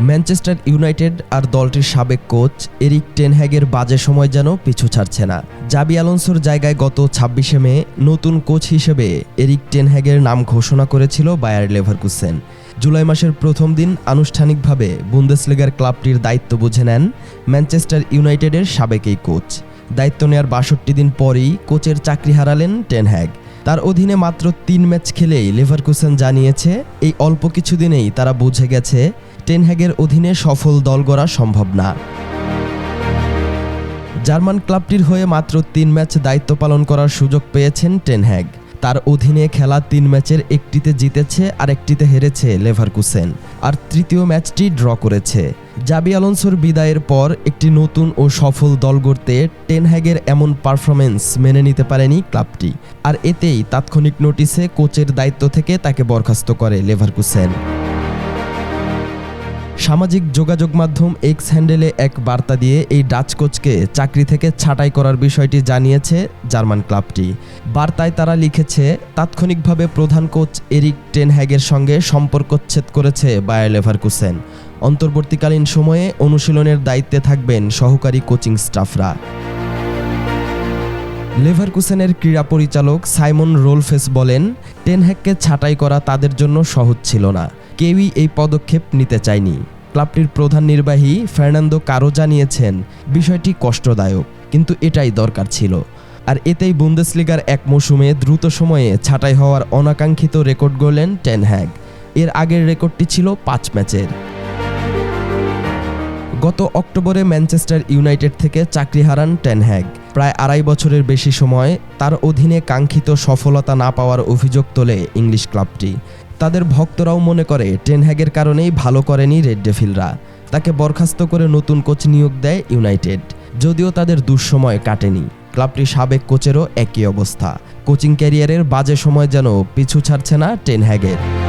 Manchester United আর দলটির সাবেক coach Erik টেনহ্যাগের বাজে সময় যেন পিছু ছাড়ছে না। জাবি আলোনসোর জায়গায় গত ছাব্বিশে মে নতুন কোচ হিসেবে এরিক টেনহ্যাগের নাম ঘোষণা করেছিল বায়ার লেভারকুসেন। জুলাই মাসের প্রথম দিন আনুষ্ঠানিকভাবে বুন্দেসলিগার ক্লাবটির দায়িত্ব বুঝে নেন ম্যানচেস্টার ইউনাইটেডের সাবেক এই কোচ। দায়িত্ব নেওয়ার বাষট্টি দিন পরেই কোচের চাকরি হারালেন টেনহ্যাগ তার অধীনে মাত্র তিন ম্যাচ খেলেই লেভারকুসেন জানিয়েছে, এই অল্প কিছু দিনেই তারা বুঝে গেছে টেনহ্যাগের অধীনে সফল দল গড়া সম্ভব না। জার্মান ক্লাবটির হয়ে মাত্র তিন ম্যাচ দায়িত্ব পালন করার সুযোগ পেয়েছেন টেনহ্যাগ তার অধীনে খেলা তিন ম্যাচের একটিতে জিতেছে আর একটিতে হেরেছে লেভারকুসেন। আর তৃতীয় ম্যাচটি ড্র করেছে। জাবি আলোনসোর বিদায়ের পর একটি নতুন ও সফল দল গড়তে টেনহ্যাগের এমন পারফরমেন্স মেনে নিতে পারেনি ক্লাবটি। আর এতেই তাৎক্ষণিক নোটিশে কোচের দায়িত্ব থেকে তাকে বরখাস্ত করে লেভারকুসেন। সামাজিক যোগাযোগ মাধ্যম এক্স হ্যান্ডেলে এক বার্তা দিয়ে এই ডাচ কোচকে চাকরি থেকে ছাঁটাই করার বিষয়টি জানিয়েছে জার্মান ক্লাবটি। বার্তায় তারা লিখেছে, তাৎক্ষণিকভাবে প্রধান কোচ এরিক টেনহ্যাগের সঙ্গে সম্পর্কচ্ছেদ করেছে বায়ার লেভারকুসেন। অন্তর্বর্তীকালীন সময়ে অনুশীলনের দায়িত্বে থাকবেন সহকারী কোচিং স্টাফরা। লেভারকুসেনের ক্রীড়া পরিচালক সাইমন রোলফেস বলেন টেনহ্যাককে ছাঁটাই করা তাদের জন্য সহজ ছিল না। কেউই এই পদক্ষেপ নিতে চায়নি। ক্লাবটির প্রধান নির্বাহী ফার্নান্দো কারও জানিয়েছেন, বিষয়টি কষ্টদায়ক, কিন্তু এটাই দরকার ছিল। আর এতেই বুন্দেসলিগার এক মৌসুমে দ্রুত সময়ে ছাঁটাই হওয়ার অনাকাঙ্ক্ষিত রেকর্ড গড়লেন টেনহ্যাগ এর আগের রেকর্ডটি ছিল পাঁচ ম্যাচের। গত অক্টোবরে ম্যানচেস্টার ইউনাইটেড থেকে চাকরি হারান টেনহ্যাগ প্রায় আড়াই বছরের বেশি সময় তার অধীনে কাঙ্ক্ষিত সফলতা না পাওয়ার অভিযোগ তোলে ইংলিশ ক্লাবটি। তাদের ভক্তরাও মনে করে টেনহ্যাগের কারণেই ভালো করেনি রেড ডেফিলরা তাকে বরখাস্ত করে নতুন কোচ নিয়োগ দেয় ইউনাইটেড। যদিও তাদের দুঃসময় কাটেনি। ক্লাবটির সাবেক কোচেরও একই অবস্থা। কোচিং ক্যারিয়ারের বাজে সময় যেন পিছু ছাড়ছে না টেনহ্যাগের